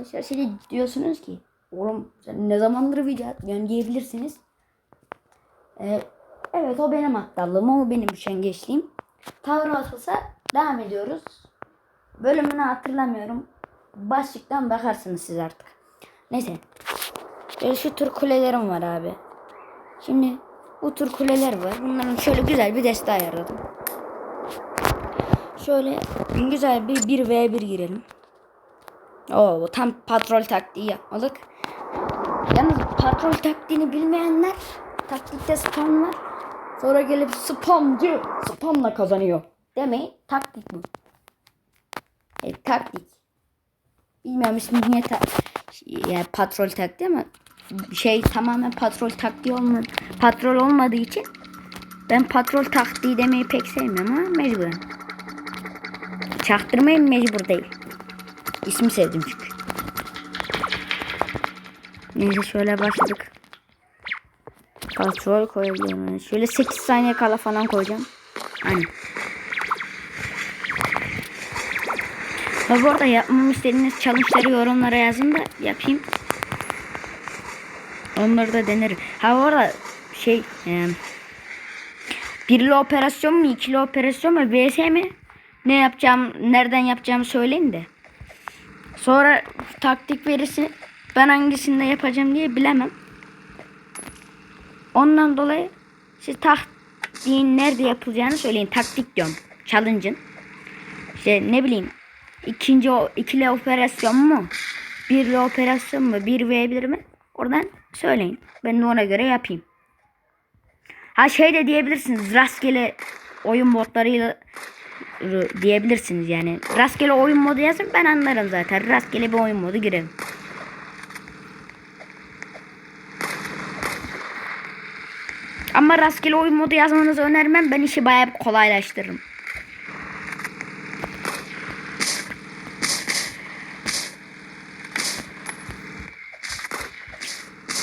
Arkadaşlar şimdi diyorsunuz ki oğlum sen ne zamandır video atmıyorsun diyebilirsiniz. Ee, evet o benim aptallığım o benim üşengeçliğim. Tavır atılsa devam ediyoruz. Bölümünü hatırlamıyorum. Başlıktan bakarsınız siz artık. Neyse. Böyle şu tür kulelerim var abi. Şimdi bu tür kuleler var. Bunların şöyle güzel bir deste ayarladım. Şöyle güzel bir 1v1 girelim. Oo tam patrol taktiği yapmadık. Yalnız patrol taktiğini bilmeyenler taktikte spam. Sonra gelip spamcı spamla kazanıyor. Demeyin taktik bu. E, taktik. Bilmiyorum ismi niye ta yani patrol taktiği ama şey tamamen patrol taktiği olmadı. Patrol olmadığı için ben patrol taktiği demeyi pek sevmiyorum ama mecburen. Çaktırmayın mecbur değil. İsmi sevdim çünkü. Neyse şöyle başladık. Patrol koyabiliyorum. Şöyle 8 saniye kala falan koyacağım. Aynen. Ve bu arada yapmamı istediğiniz challenge'ları yorumlara yazın da yapayım. Onları da denerim. Ha bu arada şey e, birli operasyon mu ikili operasyon mu vs mi ne yapacağım nereden yapacağımı söyleyin de. Sonra taktik verirsin ben hangisinde yapacağım diye bilemem. Ondan dolayı siz taktiğin nerede yapılacağını söyleyin. Taktik diyorum. Challenge'ın. İşte ne bileyim ikinci ikili operasyon mu? Birli operasyon mu? Bir v bir mi? Oradan söyleyin. Ben de ona göre yapayım. Ha şey de diyebilirsiniz. Rastgele oyun botlarıyla r- diyebilirsiniz yani. Rastgele oyun modu yazın ben anlarım zaten. Rastgele bir oyun modu girelim. Ama rastgele oyun modu yazmanızı önermem. Ben işi bayağı kolaylaştırırım.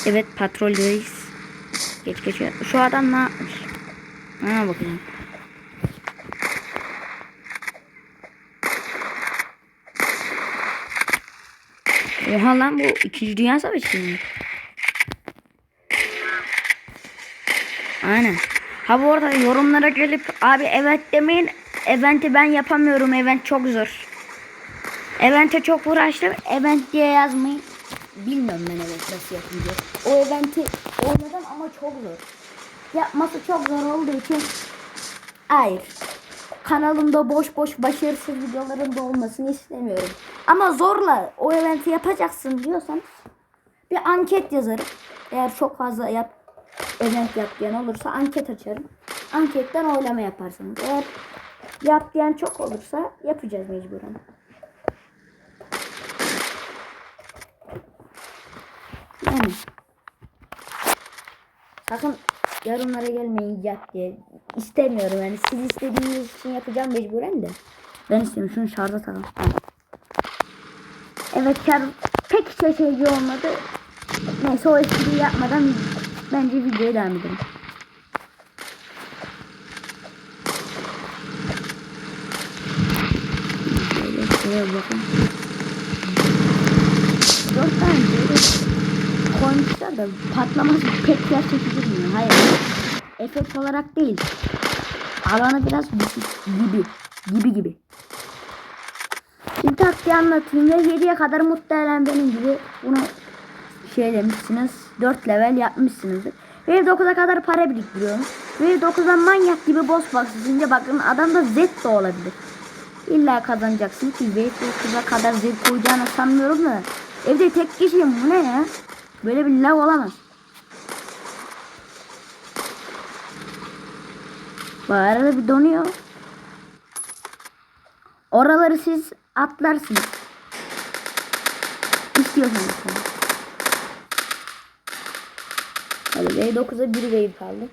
Evet patroldeyiz. Geç geç. Şu adam ne yapmış? Ha bakayım. Oha lan bu 2. Dünya Savaşı mı? Aynen. Ha bu arada yorumlara gelip abi evet demeyin. Event'i ben yapamıyorum. Event çok zor. Event'e çok uğraştım. Event diye yazmayın. Bilmiyorum ben evet nasıl yapınca. O event'i oynadım ama çok zor. Yapması çok zor olduğu için hayır. Kanalımda boş boş başarısız videoların da olmasını istemiyorum. Ama zorla o eventi yapacaksın diyorsan bir anket yazarım. Eğer çok fazla yap event yap diyen olursa anket açarım. Anketten oylama yaparsınız. Eğer yap diyen çok olursa yapacağız mecburen. Yani. Sakın yorumlara gelmeyin yap diye. İstemiyorum yani. Siz istediğiniz için yapacağım mecburen de. Ben istiyorum. Şunu şarja takalım. Evet kar pek şaşırıcı olmadı. Neyse o espriyi yapmadan bence videoya devam edelim. Şöyle bakın. Dört tane böyle koymuşlar da patlaması pek gerçekçi durmuyor. Hayır. Efekt olarak değil. Alanı biraz düşük gibi. Gibi gibi. Şimdi taktiği anlatayım ve 7'ye kadar muhtemelen benim gibi bunu şey demişsiniz 4 level yapmışsınızdır. Ve 9'a kadar para biriktiriyorum. Ve 9'a manyak gibi boss box izleyince bakın adamda Z de olabilir. İlla kazanacaksın ki ve 9'a kadar Z koyacağını sanmıyorum da. Evde tek kişiyim bu ne ya? Böyle bir lav olamaz. Bu arada bir donuyor. Oraları siz atlarsınız. İstiyorsanız. Hadi V9'a bir wave kaldı.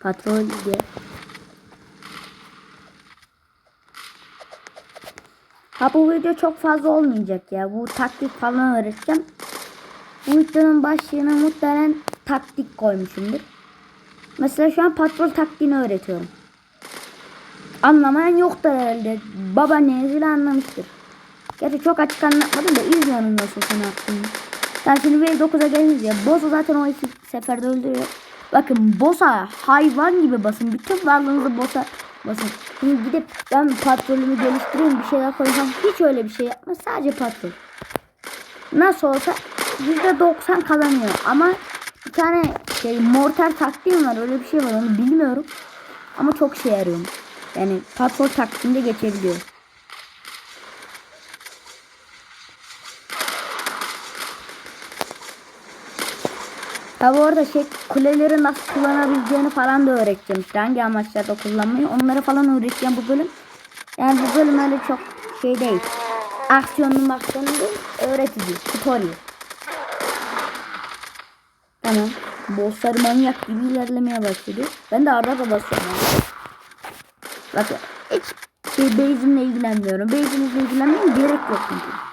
Patrol diye. Ha bu video çok fazla olmayacak ya. Bu taktik falan öğreteceğim. Bu videonun başlığına muhtemelen taktik koymuşumdur. Mesela şu an patrol taktiğini öğretiyorum. Anlamayan yoktur herhalde. Babaanneniz bile anlamıştır. Gerçi çok açık anlatmadım da izliyorsunuz nasıl ne yaptığını. Sen şimdi V9'a gelince ya boss'u zaten o iki seferde öldürüyor. Bakın boss'a hayvan gibi basın. Bütün varlığınızı boss'a basın. Şimdi gidip ben patrolümü geliştireyim bir şeyler koysam hiç öyle bir şey yapmaz. Sadece patrol. Nasıl olsa %90 kazanıyor. Ama bir tane şey mortar taktiğim var. Öyle bir şey var onu bilmiyorum. Ama çok şey yarıyor. Yani patrol taktiğinde geçebiliyor. Tabi orada şey kuleleri nasıl kullanabileceğini falan da öğreteceğim işte hangi amaçlarda kullanmayı onları falan öğreteceğim bu bölüm. Yani bu bölüm öyle çok şey değil. Aksiyonlu maksiyonlu değil öğretici tutorial. Tamam. Bosslar manyak gibi ilerlemeye başladı. Ben de arada basıyorum. Yani. Bakın hiç şey base'imle ilgilenmiyorum. Base'imle ilgilenmeye gerek yok çünkü.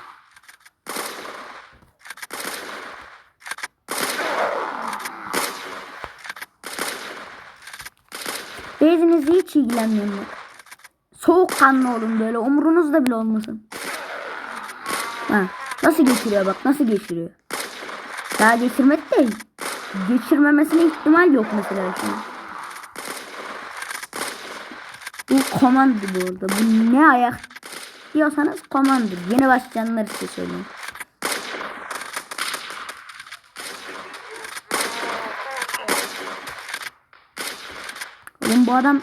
Base'inizle hiç ilgilenmiyorum. Soğukkanlı olun böyle umurunuzda bile olmasın. Ha, nasıl geçiriyor bak nasıl geçiriyor. Daha geçirmek değil. Geçirmemesine ihtimal yok mesela an. Bu komandı bu arada. Bu ne ayak diyorsanız komandır. Yeni başlayanlar için söylüyorum. Oğlum bu adam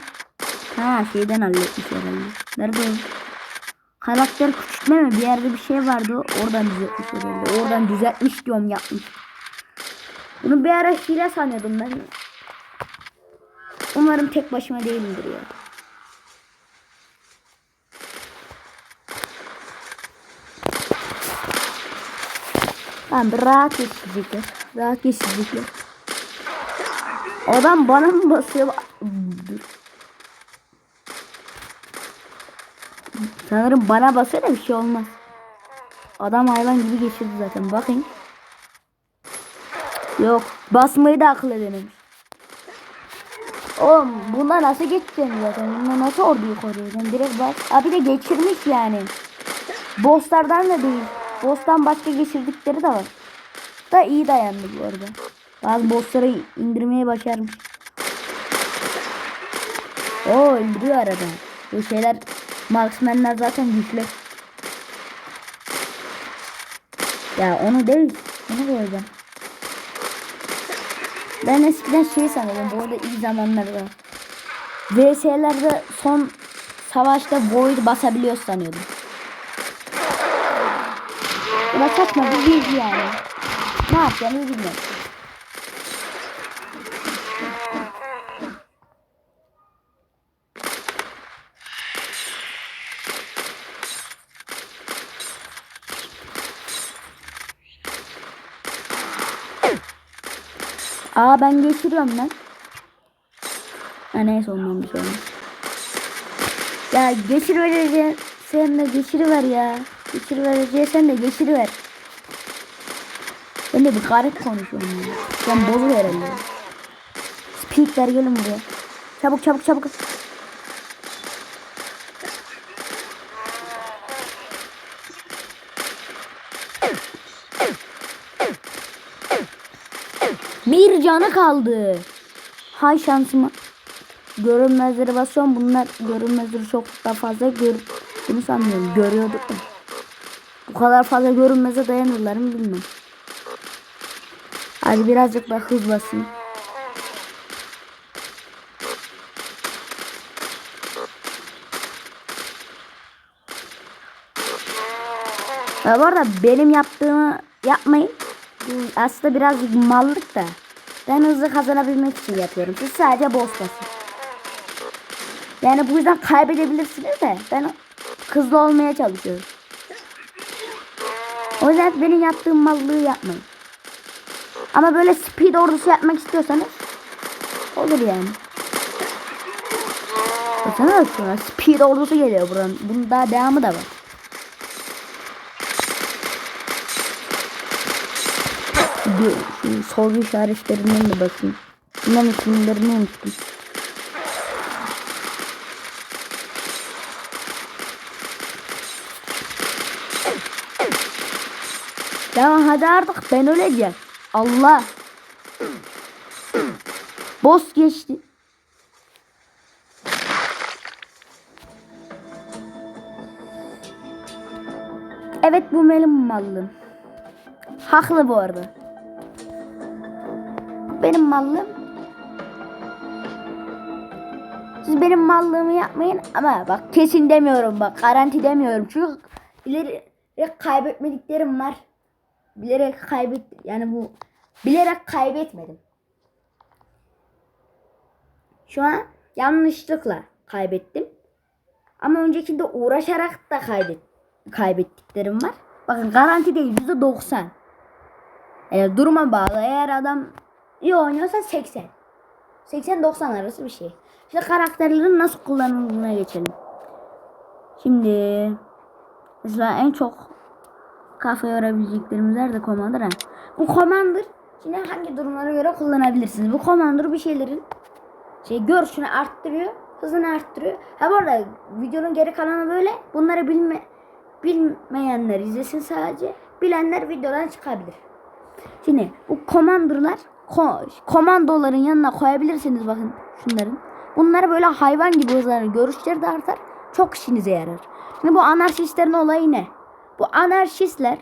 ha şeyden halletmiş herhalde. Nerede? Karakter küçültme mi? Bir yerde bir şey vardı. Oradan düzeltmiş herhalde. Oradan düzeltmiş diyorum yapmış. Bunu bir ara hile sanıyordum ben. Umarım tek başıma değilimdir ya. Tamam rahat geçecekler. Rahat geçecekler. Adam bana mı basıyor? Sanırım bana basıyor da bir şey olmaz. Adam hayvan gibi geçirdi zaten. Bakın. Yok. Basmayı da akıl edememiş. Oğlum bunda nasıl geçeceğim zaten? Bunda nasıl orduyu koruyacaksın? Direkt bas. Abi de geçirmiş yani. Bosslardan da değil. Boss'tan başka geçirdikleri de var. Da iyi dayandı bu arada. Bazı bossları indirmeye başarmış. Oo indiriyor arada. Bu şeyler marksmanlar zaten güçlü. Ya onu değil. Onu koyacağım. Ben eskiden şey sanıyordum. Bu arada iyi zamanlarda. VS'lerde son savaşta void basabiliyor sanıyordum. Bu da saçma bir bilgi yani. Ne yapacağını bilmiyorum. Aa ben geçiriyorum lan. Ha neyse ondan bir şey. Ya geçirivereceğin sen de geçiriver ya. Geçirivereceğin sen de geçiriver. Ben de bir garip konuşuyorum ya. Ben bozuk herhalde. Speed ver gelin buraya. Çabuk çabuk çabuk. Bir canı kaldı. Hay şansıma. Görünmezleri basıyorum. Bunlar görünmezleri çok daha fazla gör bunu sanmıyorum. Görüyorduk. Bu kadar fazla görünmeze dayanırlar mı bilmem. Hadi birazcık daha hız basayım. Ya bu arada benim yaptığımı yapmayın. Aslında birazcık mallık da. Ben hızlı kazanabilmek için yapıyorum. Siz sadece boss basın. Yani bu yüzden kaybedebilirsiniz de ben hızlı olmaya çalışıyorum. O yüzden benim yaptığım mallığı yapmayın. Ama böyle speed ordusu yapmak istiyorsanız olur yani. Baksana bak şuna speed ordusu geliyor buranın. Bunun daha devamı da var. Bir, şu soru işaretlerinden de bakayım. Bunların isimlerini unuttum. Ya hadi artık ben öleceğim. Allah. Boss geçti. Evet bu benim mallım. Haklı bu arada. Benim mallım. Siz benim mallığımı yapmayın ama bak kesin demiyorum bak garanti demiyorum çünkü ileri kaybetmediklerim var. Bilerek kaybet yani bu bilerek kaybetmedim. Şu an yanlışlıkla kaybettim. Ama öncekinde uğraşarak da kaybet kaybettiklerim var. Bakın garanti değil yüzde doksan. Yani duruma bağlı. Eğer adam iyi oynuyorsa 80. 80-90 arası bir şey. İşte karakterlerin nasıl kullanıldığına geçelim. Şimdi mesela en çok kafa yorabileceklerimiz nerede Commander ha? Bu Commander yine hangi durumlara göre kullanabilirsiniz? Bu Commander bir şeylerin şey görüşünü arttırıyor, hızını arttırıyor. Ha bu arada videonun geri kalanı böyle. Bunları bilme bilmeyenler izlesin sadece. Bilenler videodan çıkabilir. Şimdi bu komandırlar ko komandoların yanına koyabilirsiniz bakın şunların. Bunları böyle hayvan gibi hızlanır. Görüşleri de artar. Çok işinize yarar. Şimdi bu anarşistlerin olayı ne? Bu anarşistler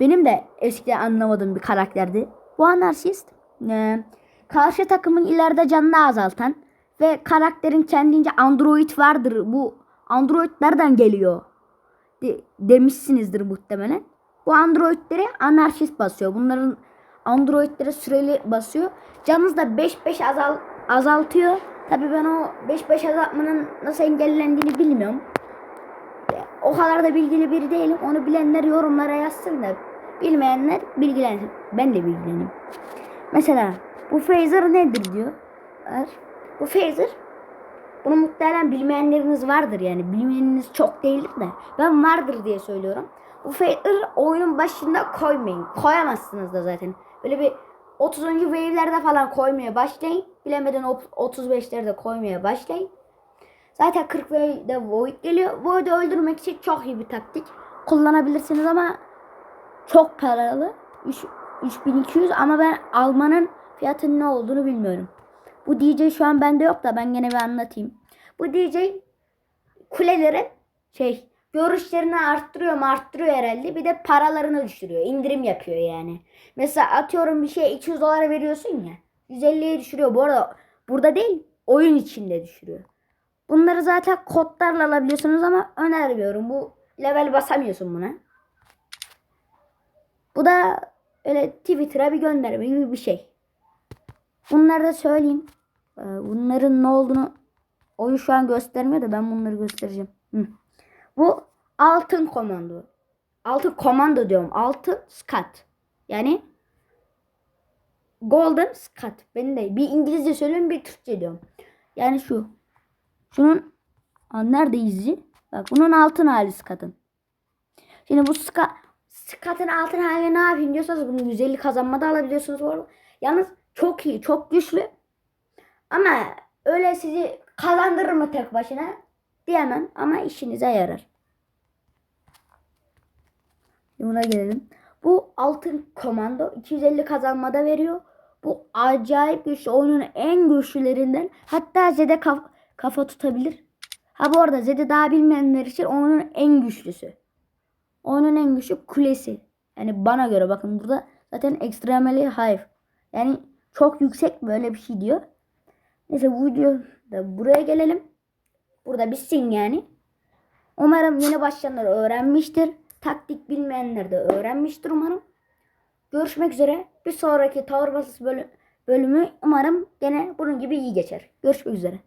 benim de eskiden anlamadığım bir karakterdi. Bu anarşist e, karşı takımın ileride canını azaltan ve karakterin kendince android vardır. Bu android nereden geliyor? De, demişsinizdir muhtemelen. Bu androidleri anarşist basıyor. Bunların androidlere süreli basıyor. Canınız da 5-5 azal, azaltıyor. Tabii ben o 5-5 azaltmanın nasıl engellendiğini bilmiyorum. O kadar da bilgili biri değilim. Onu bilenler yorumlara yazsın da bilmeyenler bilgilensin. Ben de bilgileneyim. Mesela bu phaser nedir diyor. Bu phaser bunu muhtemelen bilmeyenleriniz vardır yani. Bilmeyeniniz çok değildir de. Ben vardır diye söylüyorum. Bu phaser oyunun başında koymayın. Koyamazsınız da zaten. Böyle bir 30. wave'lerde falan koymaya başlayın. Bilemeden 35'lerde koymaya başlayın. Zaten 40 wave'de void geliyor. Void'i öldürmek için çok iyi bir taktik. Kullanabilirsiniz ama çok paralı. 3, 3200 ama ben almanın fiyatının ne olduğunu bilmiyorum. Bu DJ şu an bende yok da ben gene bir anlatayım. Bu DJ kulelerin şey görüşlerini arttırıyor arttırıyor herhalde. Bir de paralarını düşürüyor. indirim yapıyor yani. Mesela atıyorum bir şey 200 dolar veriyorsun ya. 150'ye düşürüyor. Bu arada burada değil oyun içinde düşürüyor. Bunları zaten kodlarla alabiliyorsunuz ama önermiyorum. Bu level basamıyorsun buna. Bu da öyle Twitter'a bir gönderme gibi bir şey. Bunları da söyleyeyim. Ee, Bunların ne olduğunu oyun şu an göstermiyor da ben bunları göstereceğim. Hı. Bu altın komando. Altın komando diyorum. Altın skat. Yani golden skat. Ben de bir İngilizce söylüyorum bir Türkçe diyorum. Yani şu. Şunun nerede izi? Bak bunun altın hali skatın. Şimdi bu ska, skatın altın hali ne yapayım diyorsanız bunu 150 kazanmada alabiliyorsunuz. Bu arada. Yalnız çok iyi, çok güçlü. Ama öyle sizi kazandırır mı tek başına diyemem ama işinize yarar. Buna gelelim. Bu altın komando 250 kazanmada veriyor. Bu acayip güçlü oyunun en güçlülerinden. Hatta Zed'e kaf kafa tutabilir. Ha bu arada Zed'i daha bilmeyenler için oyunun en güçlüsü. Oyunun en güçlü kulesi. Yani bana göre bakın burada zaten extremely high. Yani çok yüksek böyle bir şey diyor. Neyse bu videoda buraya gelelim. Burada bitsin yani. Umarım yeni başlayanlar öğrenmiştir. Taktik bilmeyenler de öğrenmiştir umarım. Görüşmek üzere. Bir sonraki Tower Basis bölümü umarım gene bunun gibi iyi geçer. Görüşmek üzere.